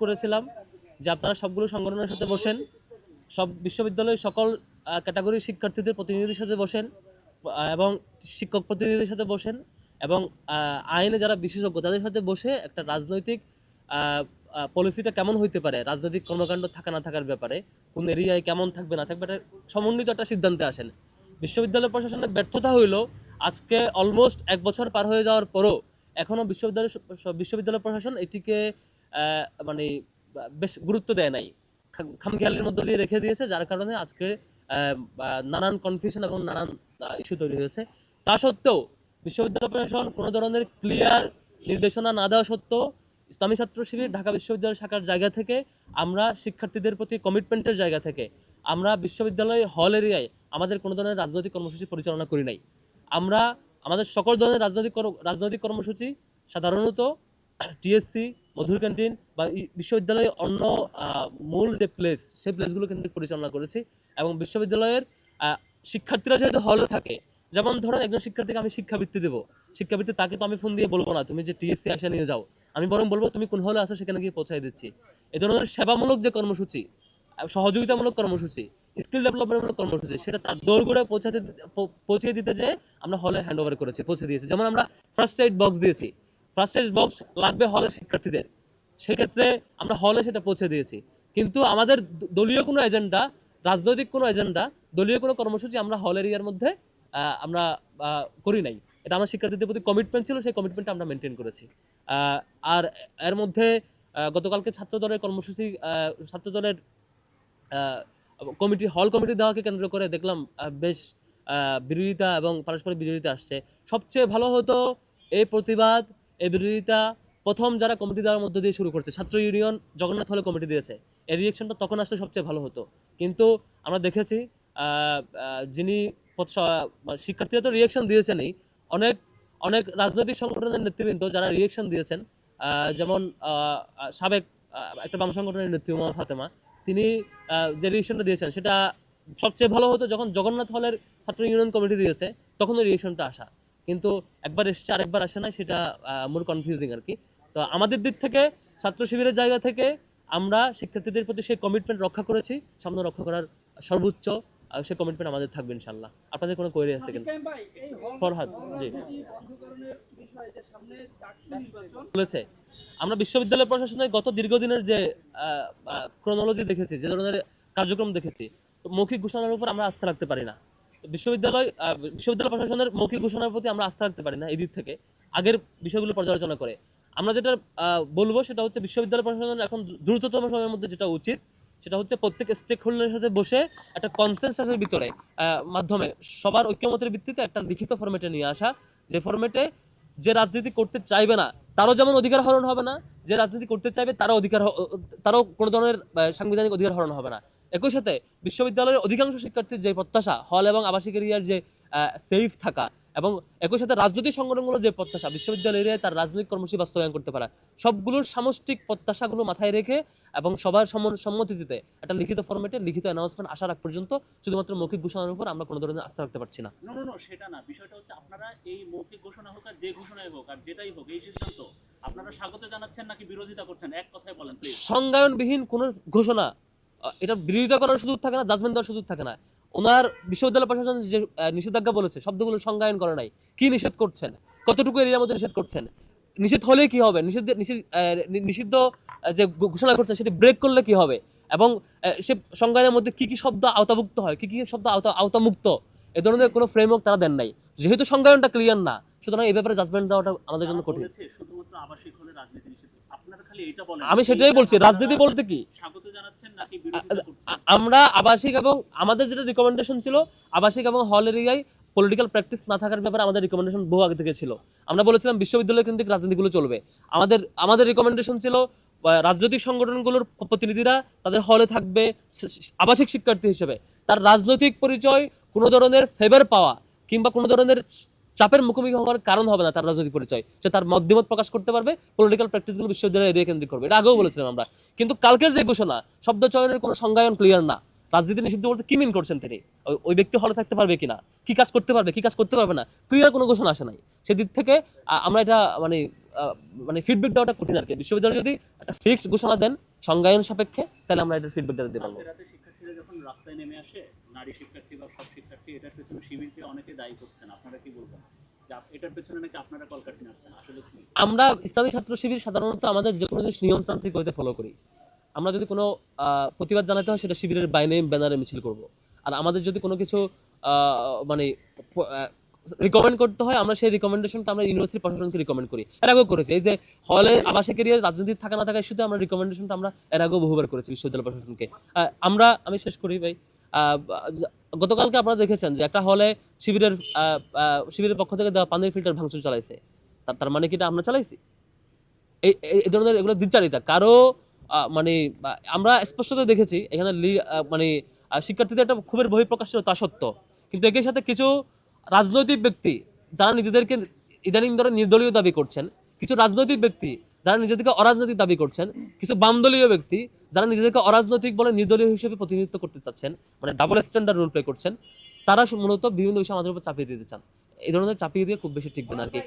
করেছিলাম যে আপনারা সবগুলো সংগঠনের সাথে বসেন। সব বিশ্ববিদ্যালয়ের সকল ক্যাটাগরির শিক্ষার্থীদের প্রতিনিধিদের সাথে বসেন এবং শিক্ষক প্রতিনিধিদের সাথে বসেন এবং আইনে যারা বিশেষজ্ঞ তাদের সাথে বসে একটা রাজনৈতিক পলিসিটা কেমন হইতে পারে, রাজনৈতিক কর্মকাণ্ড থাকা না থাকার ব্যাপারে, কোন এরিয়ায় কেমন থাকবে না থাকবে, এটা সমন্বিত একটা সিদ্ধান্তে আসেন। বিশ্ববিদ্যালয় প্রশাসনের ব্যর্থতা হইল, আজকে অলমোস্ট এক বছর পার হয়ে যাওয়ার পরও এখনও বিশ্ববিদ্যালয় বিশ্ববিদ্যালয় প্রশাসন এটিকে মানে বেশ গুরুত্ব দেয় নাই। খাম- খামখেয়ালির মধ্য দিয়ে রেখে দিয়েছে, যার কারণে আজকে নানান কনফিউশন এবং নানান ইস্যু তৈরি হয়েছে। তা সত্ত্বেও, বিশ্ববিদ্যালয় প্রশাসন কোনো ধরনের ক্লিয়ার নির্দেশনা না দেওয়া সত্ত্বেও, ইসলামী ছাত্র শিবির ঢাকা বিশ্ববিদ্যালয় শাখার জায়গা থেকে আমরা শিক্ষার্থীদের প্রতি কমিটমেন্টের জায়গা থেকে আমরা বিশ্ববিদ্যালয় হল এরিয়ায় আমাদের কোনো ধরনের রাজনৈতিক কর্মসূচি পরিচালনা করি নাই। আমরা আমাদের সকল ধরনের রাজনৈতিক রাজনৈতিক কর্মসূচি সাধারণত টিএসসি মধুর ক্যান্টিন বা বিশ্ববিদ্যালয়ের অন্য মূল যে প্লেস সেই প্লেসগুলো কেন্দ্রিক পরিচালনা করেছি এবং বিশ্ববিদ্যালয়ের শিক্ষার্থীরা যেহেতু হলে থাকে, যেমন ধরেন একজন শিক্ষার্থীকে আমি শিক্ষাবৃত্তি দেবো। শিক্ষাবৃত্তি তাকে তো আমি ফোন দিয়ে বলব না, তুমি যে টিএসসি আসা নিয়ে যাও। আমি বরং বলব, তুমি কোন হলে আসো সেখানে গিয়ে পৌঁছাই দিচ্ছি। এ ধরনের সেবামূলক যে কর্মসূচি সহযোগিতামূলক কর্মসূচি স্কিল ডেভেলপমেন্টমূলক কর্মসূচি, সেটা তার দৌড় পৌঁছাতে পৌ- পৌঁছে দিতে যে আমরা হলে হ্যান্ড ওভার করেছি, পৌঁছে দিয়েছি। যেমন আমরা ফার্স্ট এইড বক্স দিয়েছি। ফার্স্ট বক্স লাগবে হলের শিক্ষার্থীদের। সেক্ষেত্রে আমরা হলে সেটা পৌঁছে দিয়েছি। কিন্তু আমাদের দলীয় কোনো এজেন্ডা রাজনৈতিক কোনো এজেন্ডা দলীয় কোনো কর্মসূচি আমরা হল এরিয়ার মধ্যে আমরা করি নাই। এটা আমার শিক্ষার্থীদের প্রতি কমিটমেন্ট ছিল, সেই কমিটমেন্টটা আমরা মেনটেন করেছি। আর এর মধ্যে গতকালকে ছাত্র দলের কর্মসূচি ছাত্র দলের কমিটি হল কমিটি দেওয়াকে কেন্দ্র করে দেখলাম বেশ বিরোধিতা এবং পারস্পরিক বিরোধিতা আসছে। সবচেয়ে ভালো হতো এই প্রতিবাদ এই বিরোধিতা প্রথম যারা কমিটি দেওয়ার মধ্য দিয়ে শুরু করছে, ছাত্র ইউনিয়ন জগন্নাথ হলে কমিটি দিয়েছে। এই রিয়েকশনটা তখন আসলে সবচেয়ে ভালো হতো। কিন্তু আমরা দেখেছি যিনি শিক্ষার্থীরা তো রিয়েকশন দিয়েছেনই। অনেক অনেক রাজনৈতিক সংগঠনের নেতৃবৃন্দ যারা রিয়েকশন দিয়েছেন যেমন সাবেক একটা বাম সংগঠনের নেত্রী উমা ফাতেমা, তিনি যে রিয়েকশনটা দিয়েছেন, সেটা সবচেয়ে ভালো হতো যখন জগন্নাথ হলের ছাত্র ইউনিয়ন কমিটি দিয়েছে, তখন রিয়েকশনটা আসা। কিন্তু একবার এসছে, আরেকবার আসে না সেটা মোর কনফিউজিং আর কি। তো আমাদের দিক থেকে, ছাত্র শিবিরের জায়গা থেকে আমরা শিক্ষার্থীদের প্রতি সেই কমিটমেন্ট রক্ষা করেছি, সামনে রক্ষা করার সর্বোচ্চ সেই কমিটমেন্ট আমাদের থাকবে ইনশাল্লাহ আপনাদের কোনো কোয়েরি আছে কিনা? ফরহাদ, জি। বলেছে, আমরা বিশ্ববিদ্যালয় প্রশাসনে গত দীর্ঘদিনের যে ক্রোনোলজি দেখেছি, যে ধরনের কার্যক্রম দেখেছি মৌখিক ঘোষণার উপর আমরা আস্থা রাখতে পারি না। বিশ্ববিদ্যালয় বিশ্ববিদ্যালয় প্রশাসনের মৌখিক ঘোষণার প্রতি আমরা আস্থা রাখতে পারি না এই দিক থেকে। আগের বিষয়গুলো পর্যালোচনা করে। আমরা যেটা বলব সেটা হচ্ছে বিশ্ববিদ্যালয় প্রশাসনের এখন দ্রুততম সময়ের মধ্যে যেটা উচিত, সেটা হচ্ছে প্রত্যেক স্টেক হোল্ডারের সাথে বসে একটা কনসেনসাসের ভিতরে মাধ্যমে সবার ঐক্যমতের ভিত্তিতে একটা লিখিত ফরম্যাটে নিয়ে আসা। যে ফরম্যাটে যে রাজনীতি করতে চাইবে না, তারও যেমন অধিকার হরণ হবে না, যে রাজনীতি করতে চাইবে তারও অধিকার তারও কোনো ধরনের সাংবিধানিক অধিকার হরণ হবে না। একই সাথে বিশ্ববিদ্যালয়ের অধিকাংশ শিক্ষার্থীর যে প্রত্যাশা হল এবং আবাসিক এরিয়ার যে সেফ থাকা এবং একই সাথে রাজনৈতিক সংগঠনগুলোর যে প্রত্যাশা বিশ্ববিদ্যালয় এরিয়ায় তার রাজনৈতিক কর্মসূচি বাস্তবায়ন করতে পারা সবগুলোর সামষ্টিক প্রত্যাশাগুলো মাথায় রেখে এবং সবার সম্মতিতে একটা লিখিত ফরম্যাটে লিখিত অ্যানাউন্সমেন্ট আসার আগ পর্যন্ত শুধুমাত্র মৌখিক ঘোষণার উপর আমরা কোনো ধরনের আস্থা রাখতে পারছি না। নো নো নো সেটা না। বিষয়টা হচ্ছে আপনারা এই মৌখিক ঘোষণা হোক আর যে ঘোষণাই হোক আর যেটাই হোক এই সিদ্ধান্ত আপনারা স্বাগত জানাচ্ছেন নাকি বিরোধিতা করছেন? এক কথায় বলেন সংজ্ঞায়নবিহীন কোনো ঘোষণা এটা বিরোধিতা করার সুযোগ থাকে না জাজমেন্ট দেওয়ার সুযোগ থাকে না। ওনার বিশ্ববিদ্যালয় প্রশাসন যে নিষেধাজ্ঞা বলেছে শব্দগুলো সংজ্ঞায়ন করে নাই। কি নিষেধ করছেন? কতটুকু এরিয়ার মধ্যে নিষেধ করছেন? নিষেধ হলে কি হবে? নিষিদ্ধ নিষিদ্ধ নিষিদ্ধ যে ঘোষণা করছেন সেটি ব্রেক করলে কি হবে? এবং সে সংজ্ঞানের মধ্যে কি কি শব্দ আওতাভুক্ত হয়? কি কি শব্দ আওতা আওতামুক্ত? এ ধরনের কোনো ফ্রেমওয়ার্ক তারা দেন নাই। যেহেতু সংজ্ঞায়নটা ক্লিয়ার না সুতরাং এই ব্যাপারে জাজমেন্ট দেওয়াটা আমাদের জন্য কঠিন। আমি সেটাই বলছি রাজনীতি বলতে কি? আমরা আবাসিক এবং আমাদের যেটা রিকমেন্ডেশন ছিল আবাসিক এবং হল এরিয়ায় পলিটিক্যাল প্র্যাকটিস না থাকার ব্যাপারে আমাদের রিকমেন্ডেশন বহু আগে থেকে ছিল। আমরা বলেছিলাম বিশ্ববিদ্যালয় কেন্দ্রিক রাজনীতিগুলো চলবে। আমাদের আমাদের রিকমেন্ডেশন ছিল রাজনৈতিক সংগঠনগুলোর প্রতিনিধিরা তাদের হলে থাকবে আবাসিক শিক্ষার্থী হিসেবে। তার রাজনৈতিক পরিচয় কোনো ধরনের ফেভার পাওয়া কিংবা কোনো ধরনের চাপের মুখোমুখি হওয়ার কারণ হবে না তার রাজনৈতিক পরিচয়। সে তার মতামত প্রকাশ করতে পারবে পলিটিক্যাল প্র্যাকটিসগুলো বিশ্ববিদ্যালয় এরিয়া কেন্দ্রিক করবে। এটা আগেও বলেছিলাম আমরা। কিন্তু কালকের যে ঘোষণা, শব্দ চয়নের কোনো সংজ্ঞায়ন ক্লিয়ার না। রাজনীতি নিষিদ্ধ বলতে কি মিন করছেন তিনি? ওই- ব্যক্তি হলে থাকতে পারবে কিনা? কি কাজ করতে পারবে, কি কাজ করতে পারবে না? ক্লিয়ার কোনো ঘোষণা আসে নাই। সেদিক থেকে আমরা এটা মানে মানে ফিডব্যাক দেওয়াটা কঠিন আর কি। বিশ্ববিদ্যালয় যদি একটা ফিক্সড ঘোষণা দেন সংজ্ঞায়ন সাপেক্ষে, তাহলে আমরা এটা ফিডব্যাক দিতে পারব। যখন রাস্তায় নেমে আসে, নারী শিক্ষার্থী বা সব শিক্ষার্থী, এটার পেছনে শিবিরকে অনেকে দায়ী করছেন। আপনারা কি বলবেন? আমরা ইসলামী ছাত্র শিবির সাধারণত আমাদের যে কোনো জিনিস নিয়মতান্ত্রিক ওইতে ফলো করি। আমরা যদি কোনো প্রতিবাদ জানাতে হয়, সেটা শিবিরের বাইনে ব্যানারে মিছিল করব। আর আমাদের যদি কোনো কিছু মানে রিকমেন্ড করতে হয়, আমরা সেই রিকমেন্ডেশনটা আমরা ইউনিভার্সিটি প্রশাসনকে রিকমেন্ড করি। এর আগেও করেছি, এই যে হলে আবাসিক এরিয়ার রাজনীতি থাকা না থাকা ইস্যুতে আমরা রিকমেন্ডেশনটা আমরা এর আগেও বহুবার করেছি বিশ্ববিদ্যালয় প্রশাসনকে। আমরা, আমি শেষ করি ভাই। গতকালকে আপনারা দেখেছেন যে একটা হলে শিবিরের শিবিরের পক্ষ থেকে দেওয়া পানির ফিল্টার ভাঙচুর চালাইছে। তার মানে কি এটা আমরা চালাইছি? এই, এই- ধরনের এগুলো দ্বিচারিতা কারও মানে আমরা স্পষ্টত দেখেছি, এখানে মানে শিক্ষার্থীদের একটা ক্ষোভের বহিঃপ্রকাশ ছিল তা সত্য কিন্তু একই সাথে কিছু রাজনৈতিক ব্যক্তি যারা নিজেদেরকে ইদানিং ধরে নির্দলীয় দাবি করছেন, কিছু রাজনৈতিক ব্যক্তি যারা নিজেদেরকে অরাজনৈতিক দাবি করছেন, কিছু বামদলীয় ব্যক্তি যারা নিজেদেরকে অরাজনৈতিক বলে নির্দলীয় হিসেবে প্রতিনিধিত্ব করতে চাচ্ছেন মানে ডাবল স্ট্যান্ডার্ড রোল প্লে করছেন, তারা মূলত বিভিন্ন বিষয় আমাদের উপর চাপিয়ে দিতে চান এই ধরনের চাপিয়ে দিয়ে খুব বেশি টিকবে না আর কি।